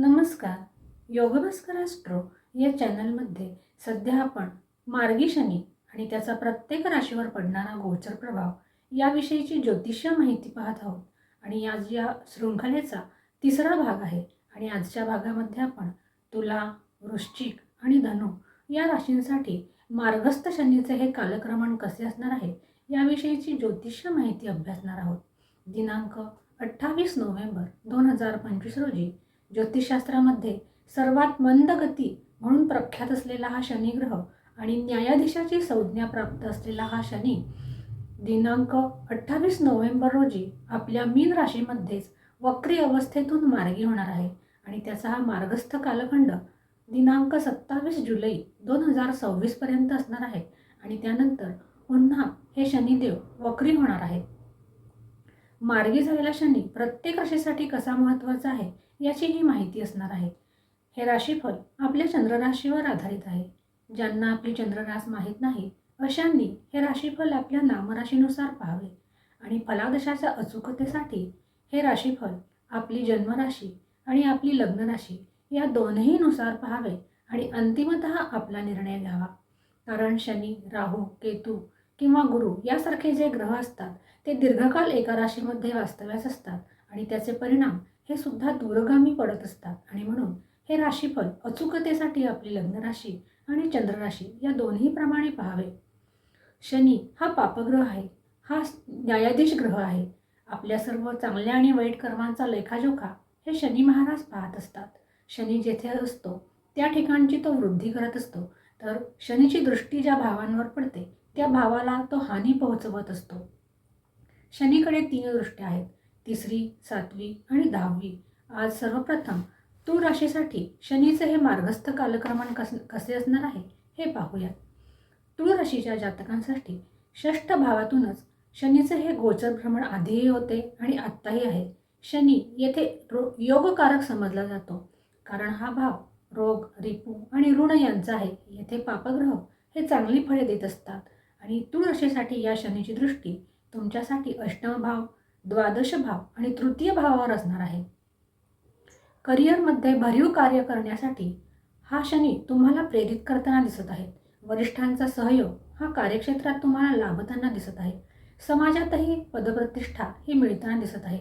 नमस्कार. योगभास्कर ॲस्ट्रो या चॅनलमध्ये सध्या आपण मार्गी शनी आणि त्याचा प्रत्येक राशीवर पडणारा गोचर प्रभाव याविषयीची ज्योतिष्य माहिती पाहत आहोत. आणि आज या शृंखलेचा तिसरा भाग आहे आणि आजच्या भागामध्ये आपण तुला वृश्चिक आणि धनु या राशींसाठी मार्गस्थ शनीचे हे कालक्रमण कसे असणार आहे याविषयीची ज्योतिष्य माहिती अभ्यासणार आहोत. दिनांक अठ्ठावीस नोव्हेंबर दोन हजार पंचवीस रोजी ज्योतिषशास्त्रामध्ये सर्वात मंद गती म्हणून प्रख्यात असलेला हा शनिग्रह आणि न्यायाधीशाची संज्ञा प्राप्त असलेला हा शनी दिनांक अठ्ठावीस नोव्हेंबर रोजी आपल्या मीन राशीमध्येच वक्री अवस्थेतून मार्गी होणार आहे आणि त्याचा हा मार्गस्थ कालखंड दिनांक सत्तावीस जुलै दोन हजार सव्वीसपर्यंत असणार आहे आणि त्यानंतर पुन्हा हे शनिदेव वक्री होणार आहेत. मार्गी झालेला शनी प्रत्येक राशीसाठी कसा महत्त्वाचा आहे याची ही माहिती असणार आहे. हे राशीफल आपल्या चंद्रराशीवर आधारित आहे. ज्यांना आपली चंद्ररास माहीत नाही अशांनी हे राशीफल आपल्या नामराशीनुसार पाहावे. आणि फलादशाच्या अचूकतेसाठी हे राशीफल आपली जन्मराशी आणि आपली लग्नराशी या दोन्हीनुसार पाहावे आणि अंतिमत आपला निर्णय घ्यावा. कारण शनी राहू केतू किंवा गुरु यासारखे जे ग्रह असतात ते दीर्घकाल एका राशीमध्ये वास्तव्यास असतात आणि त्याचे परिणाम हे सुद्धा दूरगामी पडत असतात. आणि म्हणून हे राशीफल अचूकतेसाठी आपली लग्न राशी आणि चंद्रराशी या दोन्ही प्रमाणे पाहावे. शनी हा पापग्रह आहे. हा न्यायाधीश ग्रह आहे. आपल्या सर्व चांगल्या आणि वाईट कर्मांचा लेखाजोखा हे शनी महाराज पाहत असतात. शनी जेथे असतो त्या ठिकाणची तो वृद्धी करत असतो. तर शनीची दृष्टी ज्या भावांवर पडते त्या भावाला तो हानी पोहोचवत असतो. शनीकडे तीन दृष्ट्या आहेत. तिसरी सातवी आणि दहावी. आज सर्वप्रथम तूळ राशीसाठी शनीचे हे मार्गस्थ कालक्रमण कस कसे असणार आहे हे पाहूयात. तूळ राशीच्या जातकांसाठी षष्ठ भावातूनच शनीचे हे गोचर भ्रमण आधीही होते आणि आत्ताही आहे. शनी येथे रो योगकारक समजला जातो. कारण हा भाव रोग रिपू आणि ऋण यांचा आहे. येथे पापग्रह हे चांगली फळे देत असतात. आणि तुळशीसाठी या शनीची दृष्टी तुमच्यासाठी अष्टम भाव द्वादश भाव आणि तृतीय भावावर असणार आहे. करिअरमध्ये भरीव कार्य करण्यासाठी हा शनी तुम्हाला प्रेरित करताना दिसत आहे. वरिष्ठांचा सहयोग हा कार्यक्षेत्रात तुम्हाला लाभताना दिसत आहे. समाजातही पदप्रतिष्ठा ही मिळताना दिसत आहे.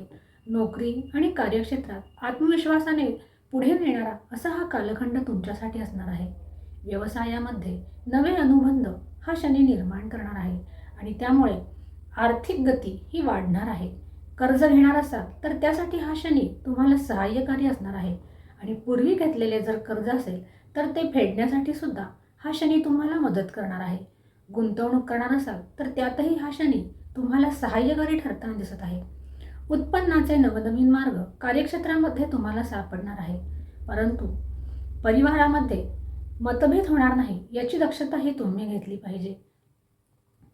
नोकरी आणि कार्यक्षेत्रात आत्मविश्वासाने पुढे नेणारा असा हा कालखंड तुमच्यासाठी असणार आहे. व्यवसायामध्ये नवे अनुबंध हा शनी निर्माण करणार आहे. आणि त्यामुळे आर्थिक गती ही वाढणार आहे. कर्ज घेणार असाल तर त्यासाठी हा शनी तुम्हाला सहाय्यकारी असणार आहे. आणि पूर्वी घेतलेले जर कर्ज असेल तर ते फेडण्यासाठी सुद्धा हा शनी तुम्हाला मदत करणार आहे. गुंतवणूक करणार असाल तर त्यातही हा शनी तुम्हाला सहाय्यकारी ठरताना दिसत आहे. उत्पन्नाचे नवनवीन मार्ग कार्यक्षेत्रामध्ये तुम्हाला सापडणार आहे. परंतु परिवारामध्ये मतभेद होणार नाही याची दक्षता ही तुम्ही घेतली पाहिजे.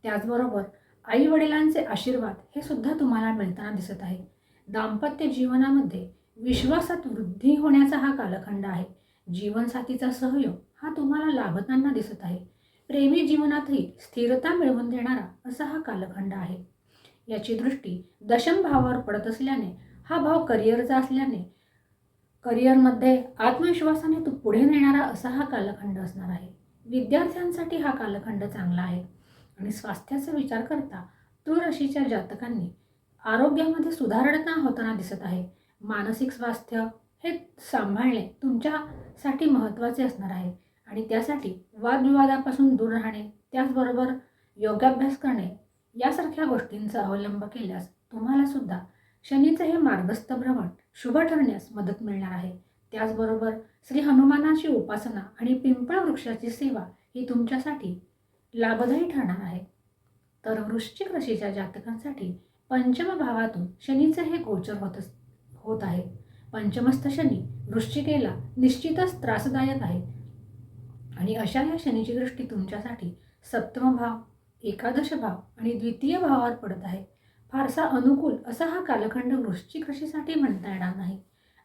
त्याचबरोबर आई वडिलांचे आशीर्वाद हे सुद्धा तुम्हाला मिळताना दिसत आहे. दाम्पत्य जीवनामध्ये विश्वासात वृद्धी होण्याचा हा कालखंड आहे. जीवनसाथीचा सहयोग हा तुम्हाला लाभताना दिसत आहे. प्रेमी जीवनातही स्थिरता मिळवून देणारा असा हा कालखंड आहे. याची दृष्टी दशम भावावर पडत असल्याने हा भाव करिअरचा असल्याने करिअरमध्ये आत्मविश्वासाने तो पुढे नेणारा असा हा कालखंड असणार आहे. विद्यार्थ्यांसाठी हा कालखंड चांगला आहे. आणि स्वास्थ्याचा विचार करता तूळ राशीच्या जातकांनी आरोग्यामध्ये सुधारणा होताना दिसत आहे. मानसिक स्वास्थ्य हे सांभाळणे तुमच्यासाठी महत्त्वाचे असणार आहे. आणि त्यासाठी वादविवादापासून दूर राहणे त्याचबरोबर योगाभ्यास करणे यासारख्या गोष्टींचा अवलंब केल्यास तुम्हालासुद्धा शनीचं हे मार्गस्थ भ्रमण शुभ ठरण्यास मदत मिळणार आहे. त्याचबरोबर श्री हनुमानाची उपासना आणि पिंपळ वृक्षाची सेवा ही तुमच्यासाठी लाभदायी ठरणार आहे. तर वृश्चिक राशीच्या जातकांसाठी पंचम भावातून शनीचं हे गोचर होत होत आहे. पंचमस्थ शनी वृश्चिकेला निश्चितच त्रासदायक आहे. आणि अशा या शनीची दृष्टी तुमच्यासाठी सप्तम भाव एकादश भाव आणि द्वितीय भावावर पडत आहे. फारसा अनुकूल असा हा कालखंड वृश्चिक राशीसाठी म्हणता येणार नाही.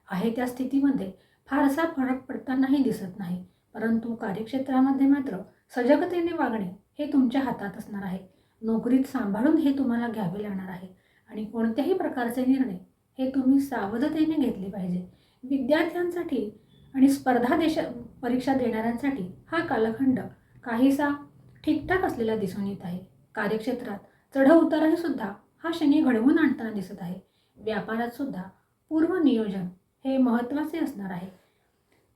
आहे त्या स्थितीमध्ये फारसा फरक पडतानाही दिसत नाही परंतु कार्यक्षेत्रामध्ये मात्र सजगतेने वागणे हे तुमच्या हातात असणार आहे. नोकरीत सांभाळून हे तुम्हाला घ्यावे लागणार आहे आणि कोणत्याही प्रकारचे निर्णय हे तुम्ही सावधतेने घेतले पाहिजे. विद्यार्थ्यांसाठी आणि स्पर्धा देश परीक्षा देणाऱ्यांसाठी हा कालखंड काहीसा ठीकठाक असलेला दिसून येत आहे. कार्यक्षेत्रात चढ सुद्धा हा शनी घडवून आणताना दिसत आहे. व्यापारात सुद्धा पूर्वनियोजन हे महत्त्वाचे असणार आहे.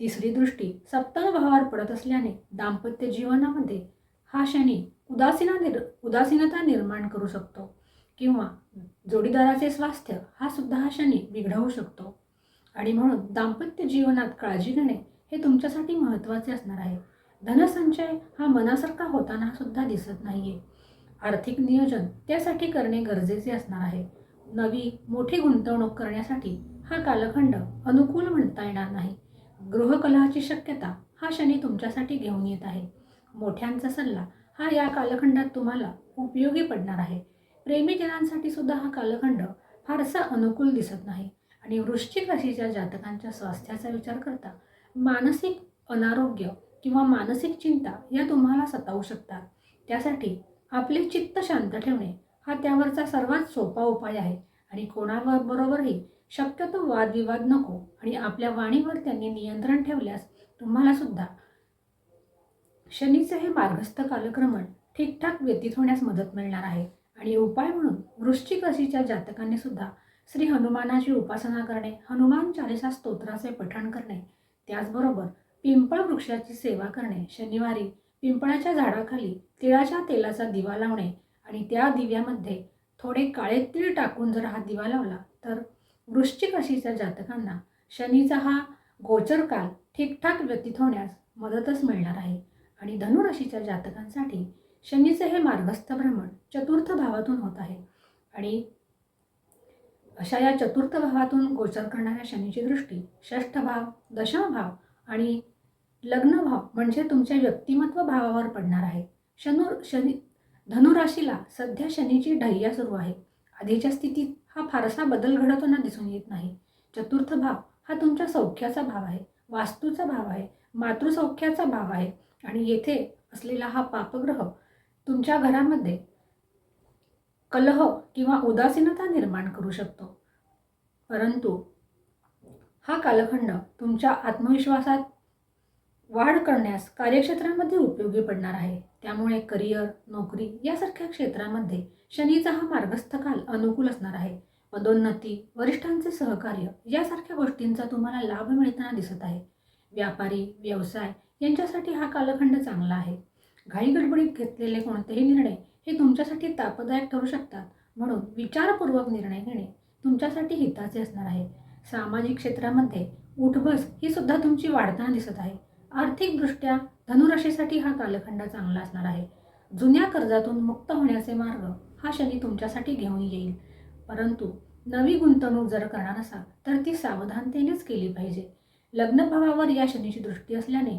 तिसरी दृष्टी सप्तम भावावर पडत असल्याने दाम्पत्य जीवनामध्ये हा शनी उदासीना निर उदासीनता निर्माण करू शकतो किंवा जोडीदाराचे स्वास्थ्य हा सुद्धा हा शनी बिघडवू शकतो. आणि म्हणून दाम्पत्य जीवनात काळजी घेणे हे तुमच्यासाठी महत्त्वाचे असणार आहे. धनसंचय हा मनासारखा होताना सुद्धा दिसत आहे आर्थिक नियोजन त्यासाठी करणे गरजेचे असणार आहे. नवी मोठी गुंतवणूक करण्यासाठी हा कालखंड अनुकूल म्हणता येणार नाही. गृहकलहाची शक्यता हा शनी तुमच्यासाठी घेऊन येत आहे. मोठ्यांचा सल्ला हा या कालखंडात तुम्हाला उपयोगी पडणार आहे. प्रेमीजनांसाठी सुद्धा हा कालखंड फारसा अनुकूल दिसत नाही. आणि वृश्चिक राशीच्या जातकांच्या स्वास्थ्याचा विचार करता मानसिक अनारोग्य किंवा मानसिक चिंता या तुम्हाला सतावू शकतात. त्यासाठी आपले चित्त शांत ठेवणे हा त्यावरचा सर्वात सोपा उपाय आहे. आणि कोणावर बरोबरही शक्यतो वादविवाद नको आणि आपल्या वाणीवर त्यांनी नियंत्रण ठेवल्यास तुम्हाला सुद्धा शनीचे हे मार्गस्थ कालक्रमण ठीकठाक व्यतीत होण्यास मदत मिळणार आहे. आणि उपाय म्हणून वृश्चिक राशीच्या जातकाने सुद्धा श्री हनुमानाची उपासना करणे हनुमान चालिसा स्तोत्राचे पठण करणे त्याचबरोबर पिंपळ वृक्षाची सेवा करणे शनिवारी पिंपळाच्या झाडाखाली तिळाच्या तेलाचा दिवा लावणे आणि त्या दिव्यामध्ये थोडे काळे तीळ टाकून जर हा दिवा लावला तर वृश्चिक राशीच्या जातकांना शनीचा हा गोचर काल ठीकठाक व्यतीत होण्यास मदतच मिळणार आहे. आणि धनुराशीच्या जातकांसाठी शनीचे हे मार्गस्थ भ्रमण चतुर्थ भावातून होत आहे. आणि अशा या चतुर्थ भावातून गोचर करणाऱ्या शनीची दृष्टी षष्ठ भाव दशम भाव आणि लग्न भाव म्हणजे तुमच्या व्यक्तिमत्व भावावर पडणार आहे. शनू शनी धनुराशीला सध्या शनीची ढैया सुरू आहे. आधीच्या स्थितीत हा फारसा बदल घडवताना दिसून येत नाही. चतुर्थ भाव हा तुमच्या सौख्याचा भाव आहे. वास्तूचा भाव आहे. मातृसौख्याचा भाव आहे. आणि येथे असलेला हा पापग्रह तुमच्या घरामध्ये कलह किंवा उदासीनता निर्माण करू शकतो. परंतु हा कालखंड तुमच्या आत्मविश्वासात वाढ करण्यास कार्यक्षेत्रामध्ये उपयोगी पडणार आहे. त्यामुळे करिअर नोकरी यासारख्या क्षेत्रामध्ये शनीचा हा मार्गस्थ काल अनुकूल असणार आहे. पदोन्नती वरिष्ठांचे सहकार्य यासारख्या गोष्टींचा तुम्हाला लाभ मिळताना दिसत आहे. व्यापारी व्यवसाय यांच्यासाठी हा कालखंड चांगला आहे. घाईगडबडीत घेतलेले कोणतेही निर्णय हे तुमच्यासाठी तापदायक ठरू शकतात. म्हणून विचारपूर्वक निर्णय घेणे तुमच्यासाठी हिताचे असणार आहे. सामाजिक क्षेत्रामध्ये उठबस ही सुद्धा तुमची वाढताना दिसत आहे. आर्थिकदृष्ट्या धनुराशीसाठी हा कालखंड चांगला असणार आहे. जुन्या कर्जातून मुक्त होण्याचे मार्ग हा शनी तुमच्यासाठी घेऊन येईल. परंतु नवी गुंतवणूक जर करणार असाल तर ती सावधानतेनेच केली पाहिजे. लग्नभावावर या शनीची दृष्टी असल्याने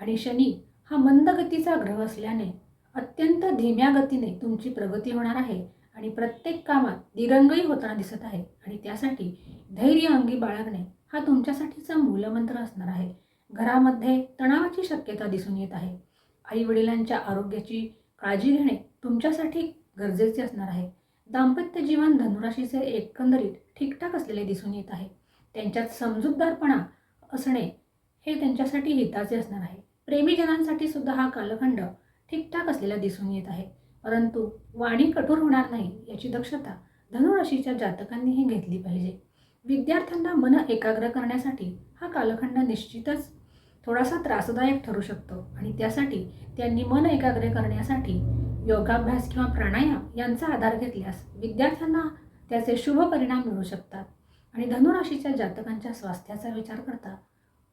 आणि शनी हा मंद गतीचा ग्रह असल्याने अत्यंत धीम्या गतीने तुमची प्रगती होणार आहे आणि प्रत्येक कामात दिरंगई होताना दिसत आहे आणि त्यासाठी धैर्य अंगी बाळगणे हा तुमच्यासाठीचा मूलमंत्र असणार आहे. घरामध्ये तणावाची शक्यता दिसून येत आहे. आई वडिलांच्या आरोग्याची काळजी घेणे तुमच्यासाठी गरजेचे असणार आहे. दाम्पत्य जीवन धनुराशीचे एकंदरीत ठीकठाक असलेले दिसून येत आहे. त्यांच्यात समजूतदारपणा असणे हे त्यांच्यासाठी हिताचे असणार आहे. प्रेमीजनांसाठी सुद्धा हा कालखंड ठीकठाक असलेला दिसून येत आहे. परंतु वाणी कठोर होणार नाही याची दक्षता धनुराशीच्या जातकांनीही घेतली पाहिजे. विद्यार्थ्यांना मन एकाग्र करण्यासाठी हा कालखंड निश्चितच थोडासा त्रासदायक ठरू शकतो. आणि त्यासाठी त्यांनी मन एकाग्र करण्यासाठी योगाभ्यास किंवा प्राणायाम यांचा आधार घेतल्यास विद्यार्थ्यांना त्याचे शुभ परिणाम मिळू शकतात. आणि धनुराशीच्या जातकांच्या स्वास्थ्याचा विचार करता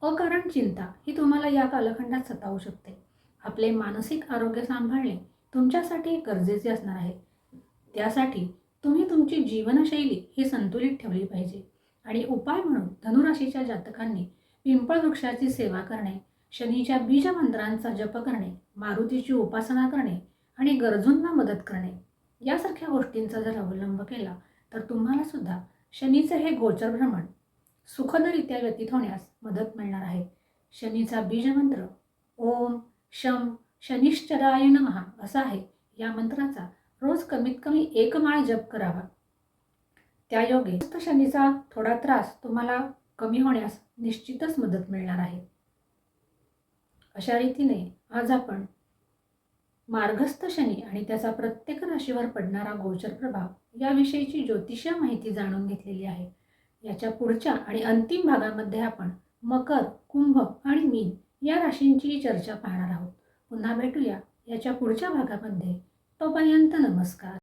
अकारण चिंता ही तुम्हाला या कालखंडात सतावू शकते. आपले मानसिक आरोग्य सांभाळणे तुमच्यासाठी गरजेचे असणार आहे. त्यासाठी तुम्ही तुमची जीवनशैली ही संतुलित ठेवली पाहिजे. आणि उपाय म्हणून धनुराशीच्या जातकांनी पिंपळ वृक्षाची सेवा करणे शनीच्या बीजमंत्रांचा जप करणे मारुतीची उपासना करणे आणि गरजूंना मदत करणे यासारख्या गोष्टींचा जर अवलंब केला तर तुम्हाला सुद्धा शनीचे हे गोचर भ्रमण सुखदरित्या व्यतीत होण्यास मदत मिळणार आहे. शनीचा बीजमंत्र ओम शम शनिश्चराय नमः असा आहे. या मंत्राचा रोज कमीत कमी एक माळ जप करावा. त्यायोगे शनीचा थोडा त्रास तुम्हाला कमी होण्यास निश्चितच मदत मिळणार आहे. अशा रीतीने आज आपण मार्गस्थ शनी आणि त्याचा प्रत्येक राशीवर पडणारा गोचर प्रभाव याविषयीची ज्योतिषीय माहिती जाणून घेतलेली आहे. याच्या पुढच्या आणि अंतिम भागामध्ये आपण मकर कुंभ आणि मीन या राशींची चर्चा पाहणार आहोत. पुन्हा भेटूया याच्या पुढच्या भागामध्ये. तोपर्यंत नमस्कार.